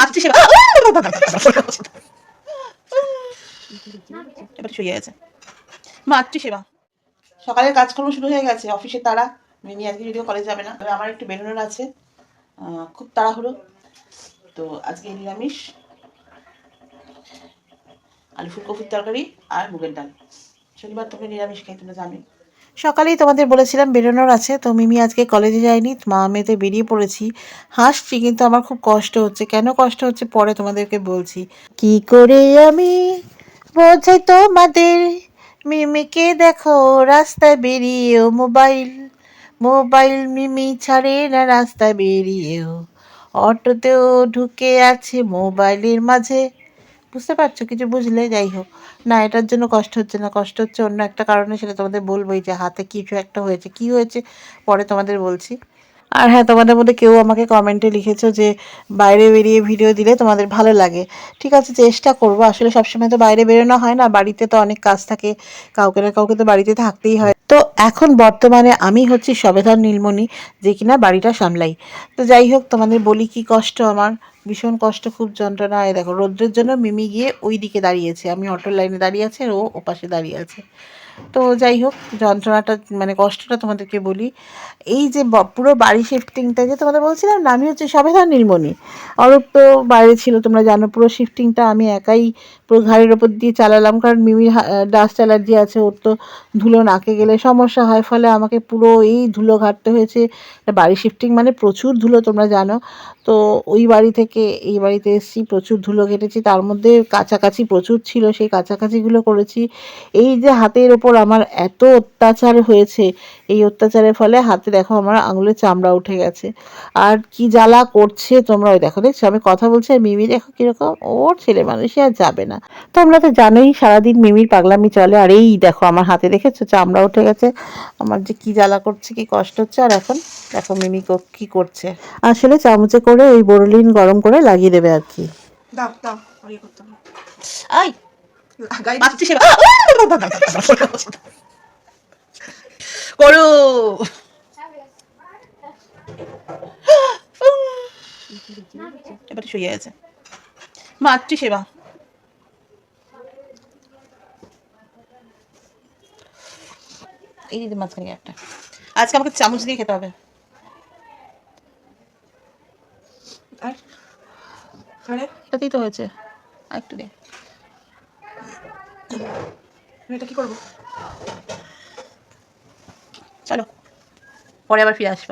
মাতৃসেবা এবার শুয়ে গেছে মাতৃসেবা সকালের কাজকর্ম শুরু হয়ে গেছে অফিসে তারা মিনি আজকে যদিও কলেজ যাবে না তবে আমার একটু বেরোনোর আছে। খুব তাড়াহুড়ো। তো আজকে নিরামিষ। আলু ফুলকপির তরকারি আর মুগের ডাল। শনিবার তোমরা নিরামিষ খাই তোমরা জানো সকালেই তোমাদের বলেছিলাম বেরোনোর আছে, তো মিমি আজকে কলেজে যায়নি, মা মেয়েতে বেরিয়ে পড়েছি। হাসছি, কিন্তু আমার খুব কষ্ট হচ্ছে। কেন কষ্ট হচ্ছে পরে তোমাদেরকে বলছি। কি করে আমি বোঝাই তোমাদের? মিমিকে দেখো, রাস্তায় বেরিয়েও মোবাইল মোবাইল মিমি ছাড়ে না রাস্তায় বেরিয়েও। অটোতেও ঢুকে আছে মোবাইলের মাঝে। বুঝতে পারছ কিছু বুঝলে? যাই হোক না, এটার জন্য কষ্ট হচ্ছে না। কষ্ট হচ্ছে অন্য একটা কারণে, সেটা তোমাদের বলবোই যে হাতে কিছু একটা হয়েছে। কি হয়েছে? পরে তোমাদের বলছি। আর হ্যাঁ তোমাদের মধ্যে কেউ আমাকে কমেন্টে লিখেছো যে বাইরে বেরিয়ে ভিডিও দিলে তোমাদের ভালো লাগে। ঠিক আছে, চেষ্টা করব। আসলে সবসময় তো বাইরে বেরোনো হয় না। বাড়িতে তো অনেক কাজ থাকে। কাউকে না কাউকে তো বাড়িতে থাকতেই হয়। তো এখন বর্তমানে আমি হচ্ছি সবেধন নীলমণি, যে কিনা বাড়িটা সামলাই। তো যাই হোক তোমাদের বলি কি কষ্ট আমার? ভীষণ কষ্ট, খুব যন্ত্রণা। এই দেখো, রৌদ্রের জন্য মিমি গিয়ে ওই দিকে দাঁড়িয়েছে। আমি অটোর লাইনে দাঁড়িয়ে আছি আর ও ওপাশে দাঁড়িয়ে আছে। তো যাই হোক, যন্ত্রণাটা মানে কষ্টটা তোমাদেরকে বলি। এই যে পুরো বাড়ি শিফটিংটা যে তোমাদের বলছিলাম না, আমি হচ্ছে সবেধা নীলমণি। অরূপ তো বাইরে ছিল, তোমরা জানো, পুরো শিফটিংটা আমি একাই পুরো ঘাড়ের ওপর দিয়ে চালালাম। কারণ মিমির ডাস্ট অ্যালার্জি আছে, ওর তো ধুলো নাকে গেলে সমস্যা হয়। ফলে আমাকে পুরো এই ধুলো ঘাটতে হয়েছে। বাড়ি শিফটিং মানে প্রচুর ধুলো, তোমরা জানো। তো ওই বাড়ি থেকে এই বাড়িতে এসেছি, প্রচুর ধুলো কেটেছি, তার মধ্যে কাছাকাছি প্রচুর ছিল, সেই কাছাকাছিগুলো করেছি। এই যে হাতের ওপর আমার এত অত্যাচার হয়েছে, এই অত্যাচারের ফলে হাতে দেখো আমার আঙুলের চামড়া উঠে গেছে। আর কি জ্বালা করছে তোমরা ওই দেখো, দেখছ? আমি কথা বলছি আর মিমি দেখো কীরকম, ওর ছেলে মানুষই আর যাবে না। তোমরা তো জানোই সারাদিন মিমির পাগলামি চলে, আর এই দেখো আমার হাতে দেখেছ, চামড়া উঠে গেছে। আমার যে কি জ্বালা করছে, কি কষ্ট হচ্ছে, আর এখন দেখো মিমি কো- কি করছে। আসলে চামচে করে ওই বোরলিন গরম করে লাগিয়ে দেবে আর কি। দাও দাও করতে আই গাই মাতৃসেবা এবারে। শুয়ে গেছে মাতৃসেবা এই দিদি মাঝখানে একটা। আজকে আমাকে চামচ দিয়ে খেতে হবে। আরে এটাতেই তো হয়েছে। একটু দে। এটা কি করব? চলো। পরে আবার ফিরে আসব।